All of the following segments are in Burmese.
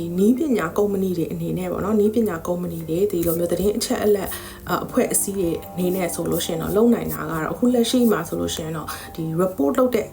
ဒီနီးပညာကုမ္ပဏီတွေအနေနဲ့ပေါ့နော်နီးပညာကုမ္ပဏီတွေဒီလိုမျိုးသတင်းအချက်အလက်အအဖွဲ့အစည်းတွေအနေနဲ့ဆိုလို့ရှိရင်တော့လုံနိုင်တာကတော့အခုလက်ရှိမှာဆိုလို့ရှိရင်တော့ဒီ report လုပ်တဲ့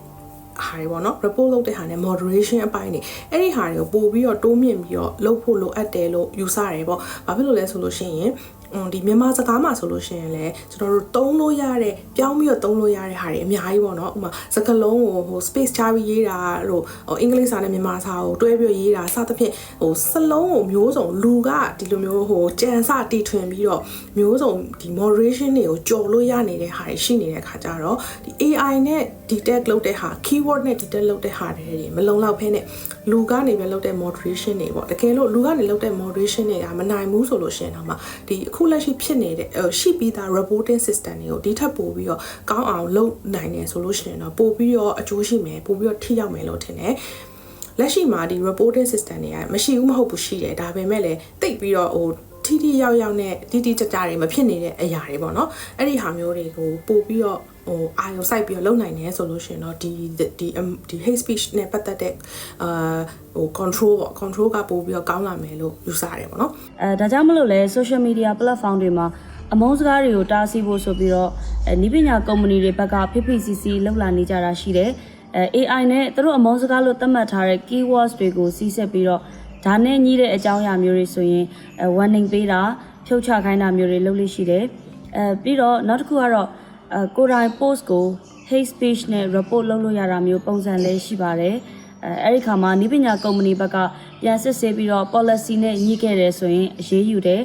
ဟာတွေပေါ့နော် report လုပ်တဲ့ဟာနဲ့ moderation အပိုင်းနေအဲ့ဒီဟာတွေကိုပို့ပြီးတော့တိုးမြင့်ပြီးတော့လုပ်ဖို့လိုအပ်တယ်လို့ယူဆရတယ်ပေါ့ဘာဖြစ်လို့လဲဆိုလို့ရှိရင်อืมဒီမြန်မာစကားမှာဆိုလို့ရှိရင်လည်းကျွန်တော်တို့တုံးလို့ရတဲ့ပြောင်းပြီးတော့တုံးလို့ရတဲ့ဟာတွေအများကြီးပေါ့နော်ဥပမာစကားလုံးကိုဟို space ချပြီးရေးတာတို့ဟိုအင်္ဂလိပ်စာနဲ့မြန်မာစာကိုတွဲပြီးရေးတာစသဖြင့်ဟိုစလုံးကိုမျိုးစုံလူကဒီလိုမျိုးဟိုကြံစတီထွင်ပြီးတော့မျိုးစုံဒီ moderation တွေကိုကြော်လို့ရနေတဲ့ဟာတွေရှိနေတဲ့ခါကြတော့ဒီ AI နဲ့ detect လုပ်တဲ့ဟာ keyword နဲ့ detect လုပ်တဲ့ဟာတွေမလုံလောက်ဖ ೇನೆ လူကနေပဲလုပ်တဲ့ moderation တွေပေါ့တကယ်လို့လူကနေလုပ်တဲ့ moderation တွေကမနိုင်ဘူးဆိုလို့ရှိရင်တော့မှဒီအခုလက်ရှိဖြစ်နေတဲ့ဟိုရှိပြီးသား reporting system တွေကိုဒီထပ်ပို့ပြီးတော့ကောင်းအောင်လုပ်နိုင်တယ်ဆိုလို့ရှိရင်တော့ပို့ပြီးတော့အကျိုးရှိမယ်ပို့ပြီးတော့ထိရောက်မယ်လို့ထင်တယ်လက်ရှိမှာဒီ reporting system တွေကမရှိဘူးမဟုတ်ဘူးရှိတယ်ဒါပေမဲ့လည်းတိတ်ပြီးတော့ဟို ထိထိရောက်ရောက်နဲ့တိတိကျကျတွေမဖြစ်နေတဲ့အရာတွေပေါ့နော်အဲ့ဒီဟာမျိုးတွေကိုပို့ပြီးတော့ဟိုအာရုံစိုက်ပြီးတော့လုပ်နိုင်တယ်ဆိုလို့ရှိရင်တော့ဒီဒီဒီ hate speech နဲ့ပတ်သက်တဲ့အာဟို control ပေါ့ control ကပို့ပြီးတော့ကောင်းလာမယ်လို့ယူဆရတယ်ပေါ့နော်အဲဒါကြောင့်မလို့လဲ social media platform တွေမှာအမုန်းစကားတွေကိုတားဆီးဖို့ဆိုပြီးတော့အဲနီးပညာကုမ္ပဏီတွေဘက်က FPCC လောက်လာနေကြတာရှိတယ်အဲ AI နဲ့သူတို့အမုန်းစကားလို့သတ်မှတ်ထားတဲ့ keywords တွေကိုစီးဆက်ပြီးတော့ ဒါနဲ့ညီတဲ့အကြောင်းအရာမျိုးတွေဆိုရင်အဲ warning ပေးတာဖြုတ်ချခိုင်းတာမျိုးတွေလုပ်လို့ရှိတယ်အဲပြီးတော့နောက်တစ်ခုကတော့အဲကိုယ်တိုင် post ကို hate speech နဲ့ report လုပ်လို့ရတာမျိုးပုံစံလေးရှိပါတယ်အဲအဲ့ဒီခါမှာနီးပညာကုမ္ပဏီဘက်ကပြန်စစ်ဆေးပြီးတော့ policy နဲ့ညှိခဲ့တယ်ဆိုရင်အရေးယူတယ်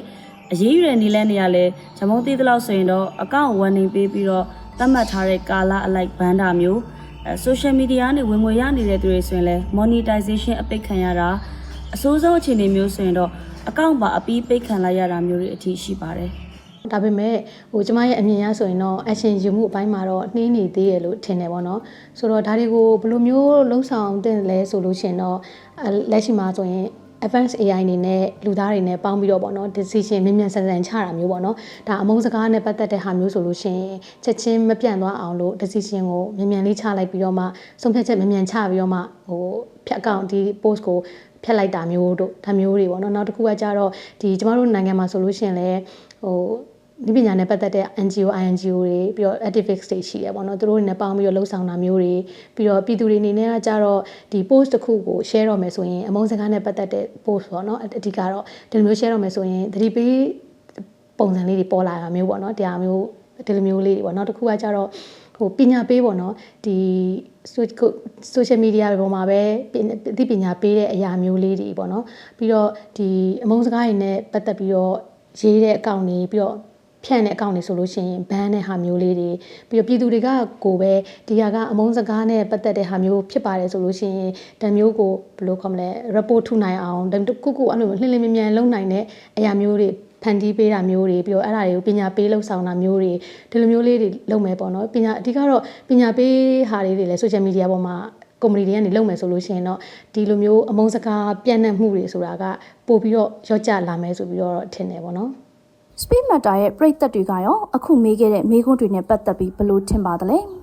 အရေးယူတဲ့နည်းလမ်းတွေကလည်းဂျမုံသေးတဲ့လောက်ဆိုရင်တော့အကောင့် warning ပေးပြီးတော့သတ်မှတ်ထားတဲ့ကာလအလိုက်ဘန်းတာမျိုးအဲ social media နဲ့ဝင်ငွေရနေတဲ့သူတွေဆိုရင်လည်း monetization အပိတ်ခံရတာ အစိုးဆုံးအခြေအနေမျိုးဆိုရင်တော့အကောင့်ပါအပြီးပိတ်ခံလိုက်ရတာမျိုးတွေအထိရှိပါတယ်ဒါပေမဲ့ဟိုကျမရဲ့အမြင်အရဆိုရင်တော့ action ယူမှုအပိုင်းမှာတော့နှင်းနေသေးရလို့ထင်တယ်ပေါ့နော်ဆိုတော့ဒါတွေကိုဘယ်လိုမျိုးလှုံ့ဆော်တင်လဲဆိုလို့ရှိရင်တော့အဲလက်ရှိမှာဆိုရင် advanced AI အနေနဲ့လူသားတွေနဲ့ပေါင်းပြီးတော့ပေါ့နော် decision မြန်မြန်ဆန်ဆန်ချတာမျိုးပေါ့နော်ဒါအမုန်းစကားနဲ့ပတ်သက်တဲ့ဟာမျိုးဆိုလို့ရှိရင်ချက်ချင်းမပြန့်သွားအောင်လို့ decision ကိုမြန်မြန်လေးချလိုက်ပြီးတော့မှဆုံးဖြတ်ချက်မြန်မြန်ချပြီးတော့မှဟိုဖြတ်အကောင့်ဒီ post ကိုဖြတ်လိုက်တာမျိုးတို့ဒါမျိုးတွေပေါ့နော်နောက်တစ်ခုကကြတော့ဒီကျမတို့နိုင်ငံမှာဆိုလို့ရှိရင်လည်းဟို ဒီပညာနဲ့ပတ်သက်တဲ့ NGO INGO တွေပြီးတော့ activists တွေရှိတယ်ပေါ့နော်သူတို့တွေနဲ့ပေါင်းပြီးတော့လှုပ်ဆောင်တာမျိုးတွေပြီးတော့ပြည်သူတွေအနေနဲ့ကကြတော့ဒီ post တစ်ခုကို share တော့မယ်ဆိုရင်အမုန်းစကားနဲ့ပတ်သက်တဲ့ post ပေါ့နော်အဓိကတော့ဒီလိုမျိုး share တော့မယ်ဆိုရင်သတိပေးပုံစံလေးတွေပေါ်လာတာမျိုးပေါ့နော်တရားမျိုးဒီလိုမျိုးလေးတွေပေါ့နောက်တစ်ခုကကြတော့ဟိုပညာပေးပေါ့နော်ဒီ social media တွေပေါ်မှာပဲအသိပညာပေးတဲ့အရာမျိုးလေးတွေပေါ့နော်ပြီးတော့ဒီအမုန်းစကားတွေနဲ့ပတ်သက်ပြီးတော့ရေးတဲ့အကောင့်တွေပြီးတော့ ဖြန့်တဲ့အကောင့်တွေဆိုလို့ရှိရင်ဘန်းတဲ့ဟာမျိုးလေးတွေပြီးတော့ပြည်သူတွေကကိုပဲဒီဟာကအမုန်းစကားနဲ့ပတ်သက်တဲ့ဟာမျိုးဖြစ်ပါတယ်ဆိုလို့ရှိရင်တံမျိုးကိုဘယ်လိုခေါ်မလဲ report ထုနိုင်အောင်တခုခုအဲ့လိုလှင်လင်းမြန်မြန်လုပ်နိုင်တဲ့အရာမျိုးတွေဖန်တီးပေးတာမျိုးတွေပြီးတော့အဲ့ဒါတွေကိုပညာပေးလှုပ်ဆောင်တာမျိုးတွေဒီလိုမျိုးလေးတွေလုပ်မယ်ပေါ့နော်ပညာအဓိကတော့ပညာပေးဟာလေးတွေလည်း social media ပေါ်မှာကွန်မတီတွေကနေလုပ်မယ်ဆိုလို့ရှိရင်တော့ဒီလိုမျိုးအမုန်းစကားပြန့်နှံ့မှုတွေဆိုတာကပို့ပြီးတော့ရော့ကျလာမယ်ဆိုပြီးတော့ထင်တယ်ပေါ့နော် Speed Matter ရဲ့ပြည်သက်တွေကရောအခုမေးခဲ့တဲ့မေးခွန်းတွေနဲ့ပတ်သက်ပြီးဘယ်လိုထင်ပါသလဲ။